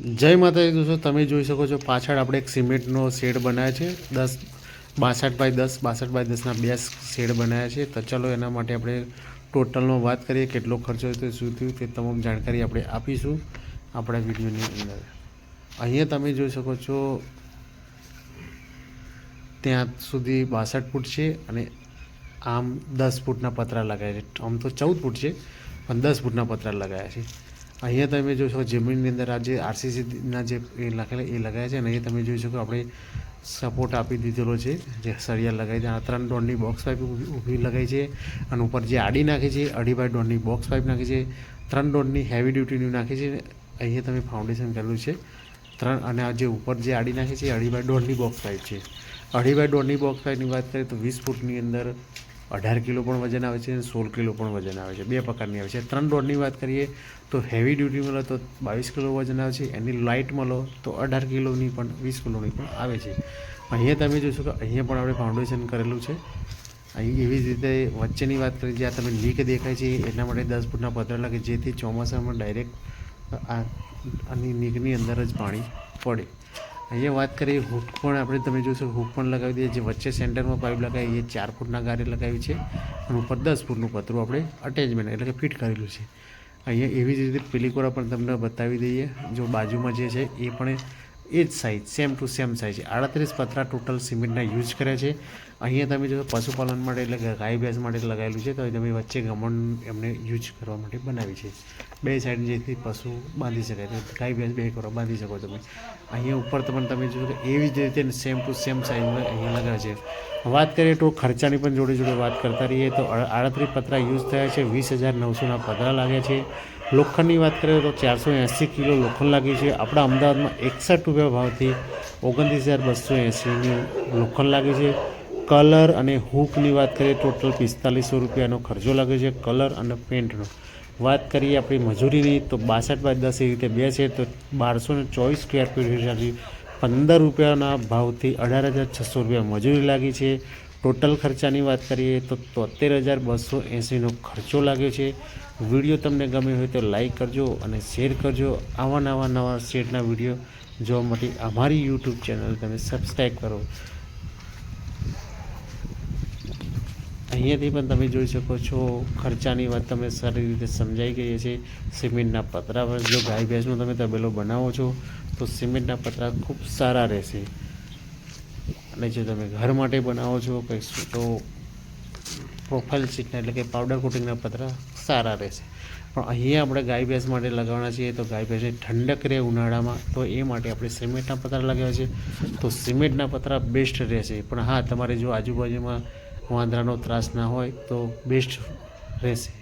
જય માતાજી દોસ્તો, તમે જોઈ શકો છો પાછળ આપણે એક સિમેન્ટનો શેડ બનાવ્યો છે. દસ, બાસઠ બાય દસ, બાસઠ બાય દસના બે શેડ બનાવ્યા છે. તો ચલો એના માટે આપણે ટોટલનો વાત કરીએ, કેટલો ખર્ચો થયો શું થયું તે તમામ જાણકારી આપણે આપીશું આપણા વિડીયોની અંદર. અહીંયા તમે જોઈ શકો છો, ત્યાં સુધી બાસઠ ફૂટ છે અને આમ દસ ફૂટના પતરા લગાવ્યા છે. આમ તો ચૌદ ફૂટ છે, પણ દસ ફૂટના પતરા લગાવ્યા છે. અહીંયા તમે જોઈ શકો જમીનની અંદર આ જે આરસીસીના જે એ લખેલા એ લગાવ્યા છે અને અહીંયા તમે જોઈ શકો આપણે સપોર્ટ આપી દીધેલો છે, જે સળિયા લગાવી છે. આ ત્રણ દોઢની બોક્સ પાઇપ ઊભી લગાવી છે અને ઉપર જે આડી નાખી છે, અઢી બાય દોઢની બોક્સ પાઇપ નાખી છે, ત્રણ દોઢની હેવી ડ્યુટીની નાખી છે અહીંયા તમે ફાઉન્ડેશન કરેલું છે. ત્રણ અને આ જે ઉપર જે આડી નાખી છે, અઢી બાય દોઢની બોક્સ પાઇપ છે. અઢી બાય દોઢની બોક્સ પાઇપની વાત કરીએ તો વીસ ફૂટની અંદર અઢાર કિલો પણ વજન આવે છે અને સોળ કિલો પણ વજન આવે છે. બે પ્રકારની આવે છે. ત્રણ દોઢની વાત કરીએ તો હેવી ડ્યુટીમાં લો તો બાવીસ કિલો વજન આવે છે. એની લાઇટમાં લો તો અઢાર કિલોની પણ, વીસ કિલોની પણ આવે છે. અહીંયા તમે જોશો કે અહીંયા પણ આપણે ફાઉન્ડેશન કરેલું છે. અહીં એવી જ રીતે વચ્ચેની વાત કરીએ, જ્યાં તમે લીક દેખાય છે, એના માટે દસ ફૂટના પતરા લાગે જેથી ચોમાસામાં ડાયરેક્ટ આ આની લીકની અંદર જ પાણી પડે. અહીંયા વાત કરીએ હુક પણ આપણે તમે જોશો હુક પણ લગાવી દઈએ. જે વચ્ચે સેન્ટરમાં પાઇપ લગાવી, એ ચાર ફૂટના ગારે લગાવી છે. અને ઉપર દસ ફૂટનું પતરું આપણે અટેચમેન્ટ એટલે કે ફિટ કરેલું છે. અહીંયા એવી જ રીતે પેલીકોરા પણ તમને બતાવી દઈએ. જો બાજુમાં જે છે, એ પણ એ જ size same to same size છે. આડત્રીસ પતરા ટોટલ સિમેન્ટના યુઝ કર્યા છે. અહીંયા તમે જો પશુપાલન માટે એટલે ગાય ભેંસ માટે લગાવેલું છે, તો તમે વચ્ચે ગમણ એમને યુઝ કરવા માટે બનાવી છે. બે સાઈડ જેથી પશુ બાંધી શકાય. ગાય ભેંસ બે કરો, બાંધી શકો તમે. અહીંયા ઉપર તમને તમે કે એવી જ રીતે સેમ ટુ સેમ સાઇઝમાં અહીંયા લગાવે છે. વાત કરીએ તો ખર્ચાની પણ જોડે જોડે વાત કરતા રહીએ, તો આડત્રીસ પતરા યુઝ થયા છે, વીસ હજાર નવસોના પતરા લાગ્યા છે. લોખંડની વાત કરીએ તો ચારસો એંસી કિલો લોખંડ લાગ્યું છે. આપણા અમદાવાદમાં એકસઠ રૂપિયા ભાવથી ઓગણત્રીસ હજાર બસો એંસીનું લોખંડ લાગ્યું છે. કલર અને હૂકની વાત કરીએ, ટોટલ પિસ્તાલીસો રૂપિયાનો ખર્ચો લાગ્યો છે કલર અને પેન્ટનો વાત કરીએ આપણી મજૂરીની, તો બાસઠ બાય દસ એ રીતે બે છે, તો બારસો ને ચોવીસ સ્ક્વેર ફીટ પંદર રૂપિયાના ભાવથી અઢાર હજાર છસો રૂપિયા મજૂરી લાગી છે. ટોટલ ખર્ચાની વાત કરીએ તો તોતેર હજાર બસો એંસીનો ખર્ચો લાગ્યો છે. વીડિયો તમને ગમે હોય તો લાઈક કરજો અને શેર કરજો આવા નવા નવા શેડના વીડિયો જોવા માટે અમારી યુટ્યુબ ચેનલ તમે સબસ્ક્રાઈબ કરો. અહીંયાથી પણ તમે જોઈ શકો છો ખર્ચાની વાત તમે સારી રીતે સમજાઈ ગઈ છે સિમેન્ટના પતરા પર જો ગાય ભેંસનો તમે તબેલો બનાવો છો તો સિમેન્ટના પતરા ખૂબ સારા રહેશે. અને જો તમે ઘર માટે બનાવો છો, કંઈક તો પ્રોફાઇલ સીટના એટલે કે પાવડર કોટિંગના પતરા સારા રહેશે. પણ અહીંયા આપણે ગાય ભેંસ માટે લગાવવાના છીએ તો ગાય ભેંસને ઠંડક રહે ઉનાળામાં, તો એ માટે આપણે સિમેન્ટના પતરા લગાવ્યા છે. તો સિમેન્ટના પતરા બેસ્ટ રહેશે. પણ હા, તમારે જો આજુબાજુમાં વાંદરાનો ત્રાસ ના હોય તો બેસ્ટ રહેશે.